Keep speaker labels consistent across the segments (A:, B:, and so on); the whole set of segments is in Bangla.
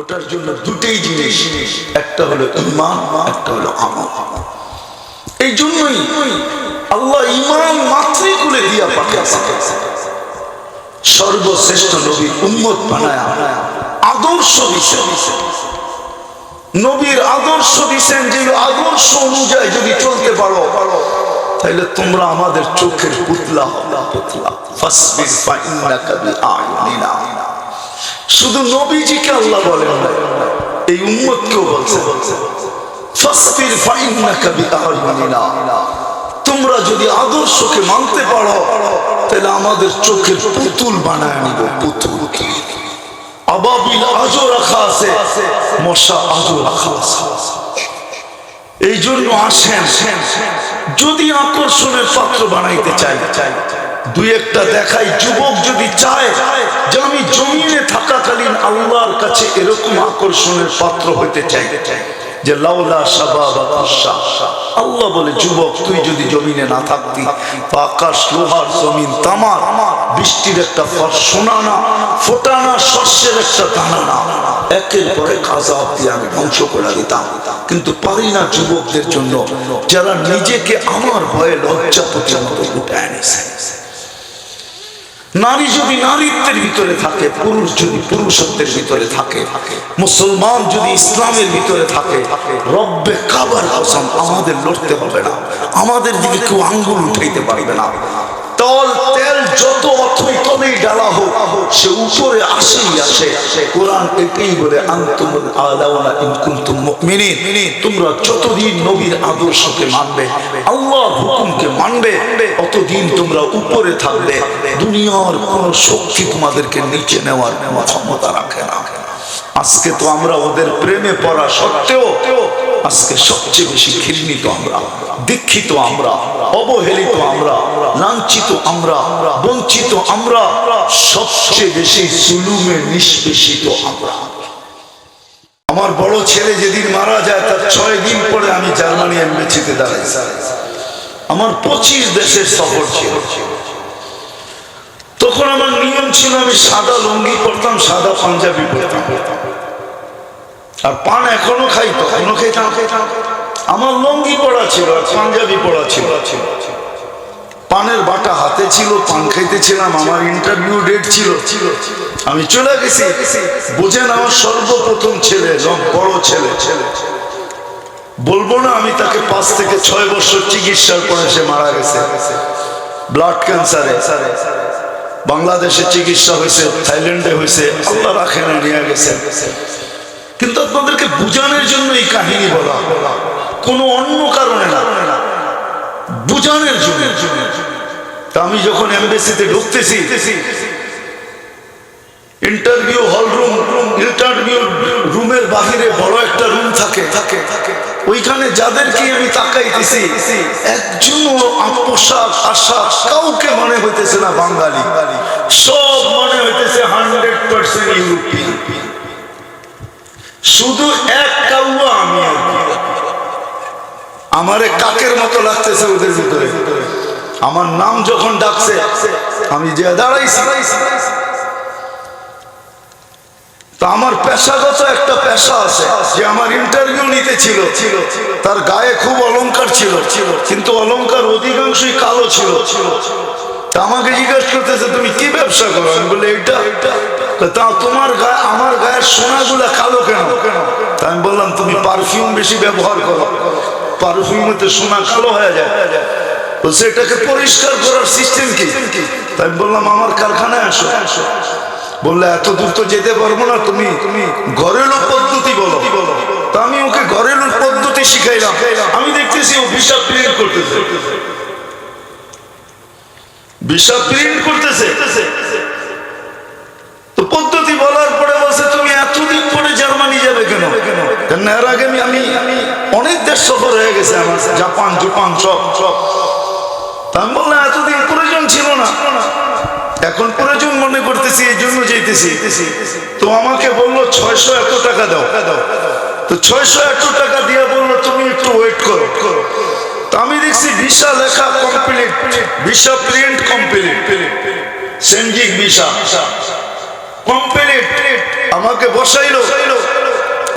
A: ওটার জন্য দুটেই জিনিস। একটা হলো ইমান একটা হলো আমল। এই জন্যই আল্লাহ ইমান মাত্রই করে দিয়া পাঠাইছে সর্বশ্রেষ্ঠ নবীর উম্মত বানায় আদর্শ দিছেন নবীর আদর্শ দিছেন যে আদর্শ অনুযায়ী যদি চলতে পারো তাহলে তোমরা আমাদের চোখের পুতলা পুতলা। শুধু নবীজিকে আল্লাহ বলেন না, এই উম্মতকেও বলছে। ফাসবির ফাইন্নাকা বিআইনিনা। তোমরা যদি আদর্শকে মানতে পারো, তাহলে আমাদের চোখের পুতুল বানায় নিব পুতুল আবাবিল আজও রাখা আছে, মশা আজও রাখা আছে। এই জন্য আসেন, যদি আকর্ষণের পাত্র বানাইতে চাই চাই। দুই একটা দেখাই যুবক যদি চায় যে আমি জমিনে থাকাকালীন আল্লাহর কাছে এরকম আকর্ষণের পাত্র হইতে চাই, যে লাউলা সাবা বা আল্লাহ বলে, যুবক, তুই যদি জমিনে না থাকতি আকাশ, লোহার জমিন, তামার, বৃষ্টির একটা সোনা না ফোটা না শস্যের একটা দানা না একের পরে খাজা দিয়ে আমি ধ্বংস করে দিতাম। কিন্তু পারি না যুবকদের জন্য, যারা নিজেকে আমার ভয়ে লজ্জা পর্যন্ত উঠে এনেছে নারী যদি নারীত্বের ভিতরে থাকে, পুরুষ যদি পুরুষত্বের ভিতরে থাকে, মুসলমান যদি ইসলামের ভিতরে থাকে, রব্বে কাবার হাসান আমাদের লড়তে হবে না। আমাদের দিকে কেউ আঙ্গুল উঠাইতে পারবে না তল তেল যত অথই তলেই ডালা হোক, সে উপরে আসেই আসে। কোরআন এটাই বলে আনতুমুল আলাওনা ইন কুনতুম মুমিনিন। তোমরা যতদিন নবীর আদর্শকে মানবে, আল্লাহর হুকুমকে মানবে অতদিন তোমরা উপরে থাকবে। দুনিয়ার কোন শক্তি তোমাদেরকে নিচে নেওয়ার ক্ষমতা রাখে না। আজকে তো আমরা ওদের প্রেমে পড়া সত্ত্বেও আজকে সবচেয়ে বেশি ঘৃণিত আমরা, দীক্ষিত আমরা, অবহেলিত আমরা, লাঞ্ছিত আমরা, বঞ্চিত আমরা, সবচেয়ে বেশি জুলুমে নিষ্পেষিত আমরা। আমার বড় ছেলে যেদিন মারা যায়, তার ছয় দিন পরে আমি জার্মানি এমবেসিতে দাঁড়াই। আমার পঁচিশ দেশের সফর ছিল। তখন আমার নিয়ম ছিল, আমি সাদা লুঙ্গি পরতাম, সাদা পাঞ্জাবি পরতাম। আর পান এখনও খাইতো, এখনও খাইতাম আমার লুঙ্গি পড়া ছিল, পাঞ্জাবি পড়া ছিল। পানের বাটা হাতে ছিল, পান খাইতেছিলাম, আমার ইন্টারভিউ ডেট ছিল। আমি চলে গেছি বোঝেন আমার সর্বপ্রথম ছেলে বড় ছেলে। ছেলে বলব না আমি তাকে পাঁচ থেকে ছয় বছর চিকিৎসার পরে সে মারা গেছে। ব্লাড ক্যান্সারে বাংলাদেশে চিকিৎসা হয়েছে, থাইল্যান্ডে হয়েছে, আল্লাহ রাখেন নিয়ে গেছে। কিন্তু আপনাদেরকে বুঝানোর জন্য এই কাহিনী বলা কোনো অন্য কারণে না। বুঝানোর জন্য। আমি যখন এমবেসিতে ঢুকতেছি ইন্টারভিউ হল রুম ইন্টারভিউ রুমের বাহিরে বড় একটা রুম থাকে। থাকে ওইখানে যাদেরকে আমি তাকাইতেছি, একজনও পোশাক আশাক কাউকে মনে হইতেছে না বাঙালি। সব মনে হইতেছে হান্ড্রেড পার্সেন্ট ইউরোপিয়ান শুধু এক কাউয়া আমি। আমারে কাকের মতো লাগতেছে ওদের ভিতরে। আমার নাম যখন ডাকছে, আমি যে দাঁড়াইছি। তা আমার পেশাগত একটা পেশা আছে, যে আমার ইন্টারভিউ নিতে ছিল তার গায়ে খুব অলংকার ছিল। কিন্তু অলংকার অধিকাংশই কালো ছিল। ছিল তা আমাকে জিজ্ঞাসা করতেছে, তুমি কি ব্যবসা করো? আমি বলে এটা তা তোমার গায়ে আমার গায়ের সোনাগুলা কালো কেন? আমি বললাম, তুমি পারফিউম বেশি ব্যবহার করো। পারফিউমেতে সোনা কালো হয়ে যায়। বলছে, এটাকে পরিষ্কার করার সিস্টেম কি? তাই বললাম, আমার কারখানায় আসো। বললে, এত দূর তো যেতে পারব না তুমি। তুমি ঘরেলু পদ্ধতি বলো। তা আমি ওকে ঘরেলু পদ্ধতি শিখাইলাম। আমি দেখতেছি ও ভিসা প্রিন্ট করতেছে। ভিসা প্রিন্ট করতেছে। কেন? কেন? এর আগে আমি আমি অনেক দেশ সফর হয়ে গেছে আমার। জাপান, জুপান সব সব। আমি বললাম, এতদিন প্রয়োজন ছিল না। এখন প্রয়োজন মনে করতেছি, এই জন্য যেতেছি তো আমাকে বলল, ছয়শো এত টাকা দাও। তো ছয়শো এত টাকা দিয়ে বলল, তুমি একটু ওয়েট করো। আমি দেখছি ভিসা লেখা কমপ্লিট ভিসা প্রিন্ট কমপ্লিট সেনজিক ভিসা। কমপ্লিট আমাকে বসাইলো।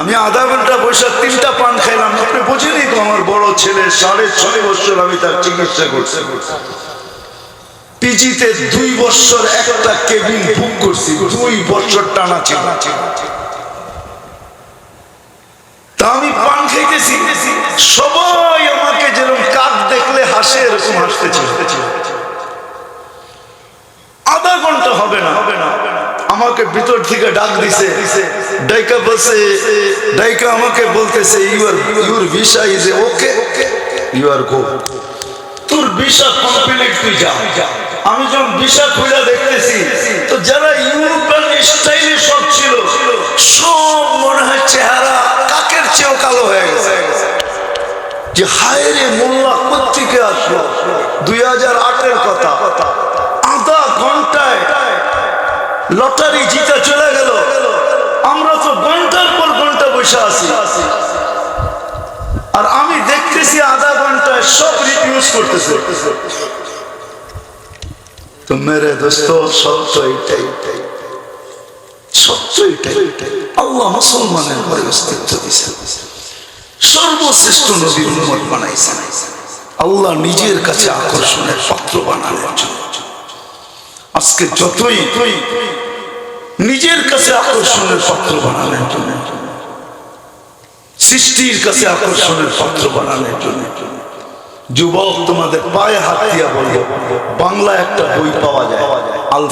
A: আমি আধা ঘণ্টা বৈশাখ তিনটা পান খাইলাম। আপনি বুঝেনি তো আমার বড় ছেলে, সাড়ে ছয় বছর আমি তার চিকিৎসা করছি। পিজিতে দুই বছর একটা কেবিন বুক করছি, দুই বছর টানা ছিল। তা আমি পান খাইতেছি। সবাই আমাকে যেরকম কাক দেখলে হাসে, এরকম হাসতেছিল আধা ঘণ্টা হবে না হবে না। আমাকে ভিতর থেকে ডাক দিছে, ডাইকা বলছে, ডাইকা আমাকে বলতেছে your your visa is okay you are go তোর ভিসা কমপ্লিট তুই যা। আমি যখন ভিসা খুলে দেখতেছি, তো যারা ইউরোপিয়ান স্টাইলে সব ছিল, সব মনে হয় চেহারা কাকের চেয়েও কালো হয়ে গেছে। যে হায় রে মোল্লা কোথেকে আসলো? দুই হাজার আটের কথা। আধা ঘন্টায় লটারি জিতে চলে গেল। আমরা তো ঘণ্টার পর ঘণ্টা বসে আছি। আর আমি দেখতেছি আধা ঘন্টায় সব রিফিউজ করতেছে। তো মেরে দোস্ত সত্য এটাই সত্য এটাই আল্লাহ মুসলমানের ঘরে অস্তিত্ব দিছে। সর্বশ্রেষ্ঠ নবীর উম্মত বানাইছেন আল্লাহ নিজের কাছে আকর্ষণের পাত্র বানানোর জন্য। আজকে যতই নিজের কাছে আকর্ষণের পাত্র বানানোর জন্য। সৃষ্টির কাছে আকর্ষণের পাত্র বানানোর জন্য। যুবক, তোমাদের পায়ে হাত দিয়া বলব বাংলা একটা বই পাওয়া যায়, আল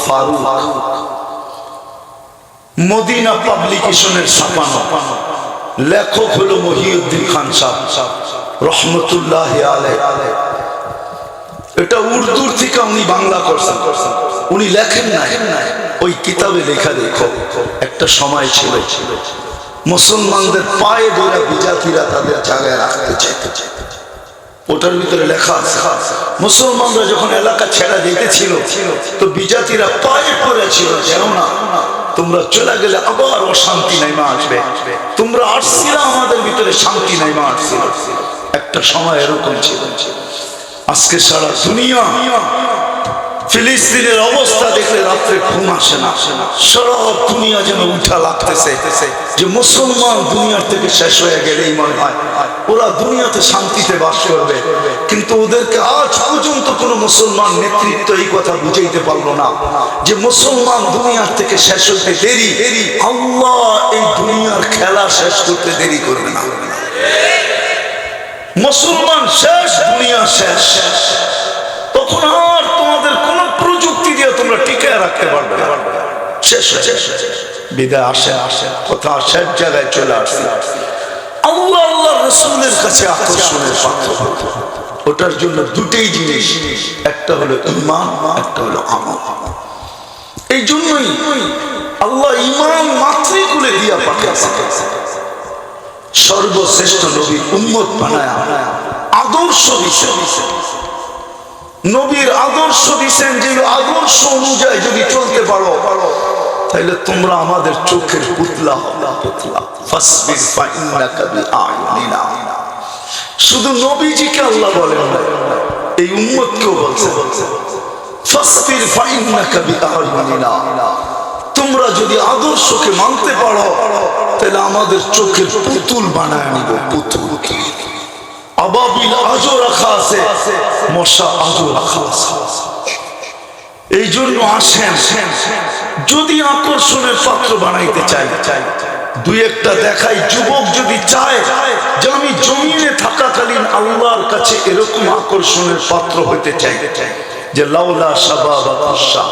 A: মদিনা পাবলিকেশনের ছাপানো। লেখক হলো মহিউদ্দিন খান সাহ রহমতুল্লাহ এটা উর্দুর থেকে উনি বাংলা করছেন। উনি লেখেন না ওই কিতাবে লেখা দেখো একটা সময় ছিল। মুসলমানদের পায়ে ধরে বিজাতিরা তাদের জায়গায় রাখতে চাইতে। ওটার ভিতরে লেখা মুসলমানরা যখন এলাকা ছেড়া তো বিজাতিরা পায়ে পড়েছিল না? তোমরা চলে গেলে আবার অশান্তি নাইমা আসবে। তোমরা আসছিলা আমাদের ভিতরে শান্তি নাইমা আসছিল একটা সময় এরকম ছিল। আজকে সারা দুনিয়া ফিলিস্তিনের অবস্থা দেখলে রাত্রে ঘুম আসে না। সারা দুনিয়া যেন উঠা লাগতেছে। যে মুসলমান দুনিয়ার থেকে শেষ হয়ে গেলেই মনে হয়, ওরা দুনিয়াতে শান্তিতে বাস করবে। কিন্তু ওদেরকে আজ পর্যন্ত কোন মুসলমান নেতৃত্ব এই কথা বুঝাইতে পারল না। যে মুসলমান দুনিয়ার থেকে শেষ হতে দেরি দেরি আল্লাহ এই দুনিয়ার খেলা শেষ করতে দেরি করবে না। মুসলমান শেষ, দুনিয়া শেষ। তখন আর তোমাদের কোন প্রযুক্তি দিয়ে তোমরা টিকে রাখতে পারবে না শেষ বিদায় আসে আসে। কথা শেষ জায়গায় চলে আসছে। আল্লাহ আল্লাহ কাছে ওটার জন্য দুটেই জিনিস। একটা হলো ইমান একটা হলো আমল। এই জন্যই আল্লাহ ইমান মাত্রই করে দিয়া পাঠিয়েছে। সর্বশ্রেষ্ঠ নবীর উম্মত বানায় আদর্শ বিষয় নবীর আদর্শ দিচ্ছেন যে আদর্শ অনুযায়ী যদি চলতে পারো তাহলে তোমরা আমাদের চোখের পুতলা পুতলা শুধু নবীজিকে আল্লাহ বলেন না, এই উম্মতকেও বলছে বিআইনিনা। তোমরা যদি আদর্শকে মানতে পারো, তাহলে আমাদের চোখের পুতুল বানায় নিব, পুতুল আবাবিল আজও রাখা আছে, মশা আজও রাখা আছে। এই জন্য আসেন যদি আকর্ষণের পাত্র বানাইতে চাই, দুই একটা দেখাই যুবক যদি চায় যে আমি জমিনে থাকাকালীন আল্লাহর কাছে এরকম আকর্ষণের পাত্র হইতে চাই, যে লাউলা সাবাবা কুসা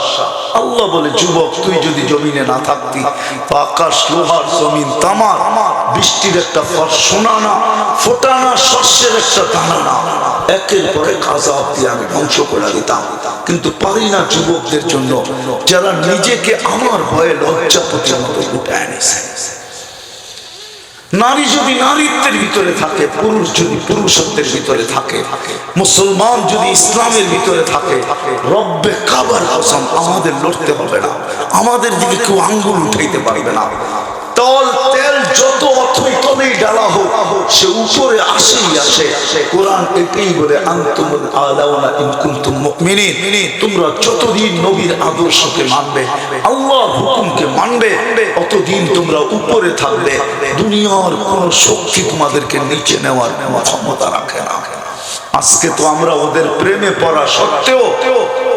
A: আল্লাহ বলে, যুবক, তুই যদি জমিনে না থাকতি, আকাশ, লোহার জমিন, তামার, বৃষ্টির একটা সোনা না ফোটানা, শস্যের একটা দানা না একের পরে খাজা দিয়ে আমি ধ্বংস করে দিতাম। কিন্তু পারি না যুবকদের জন্য, যারা নিজেকে আমার ভয়ে লজ্জা পর্যন্ত উঠে এনেছে নারী যদি নারীত্বের ভিতরে থাকে, পুরুষ যদি পুরুষত্বের ভিতরে থাকে, মুসলমান যদি ইসলামের ভিতরে থাকে, রব্বে কাবার হাসান আমাদের লড়তে হবে না। আমাদের দিকে কেউ আঙ্গুল উঠাইতে পারবে না। তল তেল তলেই ডালা হোক, সে উপরে আসেই আসে। কোরআন এটাই বলে আনতুমুল আলাউনা ইন কুনতুম মুমিনিন। তোমরা যতদিন নবীর আদর্শকে মানবে, আল্লাহর হুকুমকে মানবে অতদিন তোমরা উপরে থাকবে। দুনিয়ার কোন শক্তি তোমাদেরকে নিচে নেওয়ার ক্ষমতা রাখে না। আজকে তো আমরা ওদের প্রেমে পড়া সত্ত্বেও,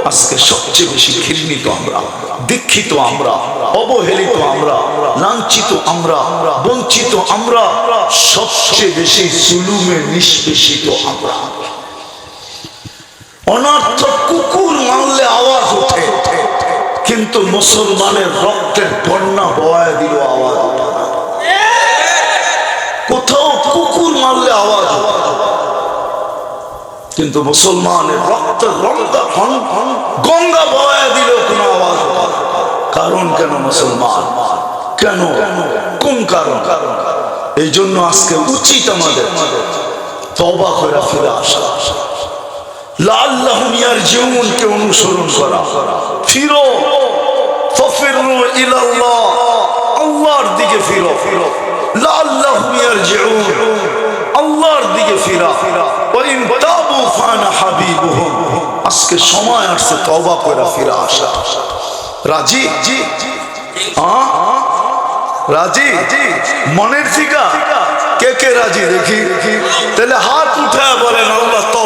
A: আজকে সবচেয়ে বেশি ঘৃণিত আমরা দীক্ষিত আমরা। অবহেলিত আমরা, লাঞ্ছিত আমরা, বঞ্চিত আমরা, সবচেয়ে বেশি জুলুমে নিষ্পেষিত আমরা। অনর্থ কুকুর মারলে আওয়াজ ওঠে, কিন্তু মুসলমানের রক্তের বন্যা বয়া দিল আওয়াজ। কোথাও কুকুর মারলে আওয়াজ কিন্তু মুসলমানের রক্ত গঙ্গা গঙ্গা বয়া দিল কোন আওয়াজ ওঠে না। কারণ কেন মুসলমান? কেন? কোন কারণ? এই জন্য আজকে উচিত আমাদের তবা করে ফিরে আসা। লাল্লাহুম ইয়ারজিউনকে অনুসরণ করা। ফিরো, ফাফিরু ইলাল্লাহ, আল্লাহর দিকে ফিরো। লাল্লাহুম ইয়ারজিউন, আল্লাহর দিকে ফিরা। ওয়া ইন তাবু ফানা হাবিবুহুম, আজকে সময় আসছে তওবা করে ফিরে আসা। রাজি? রাজি? মনের ঠিকা কে কে রাজি দেখি? তাহলে হাত উঠে বলেন আল্লাহ তো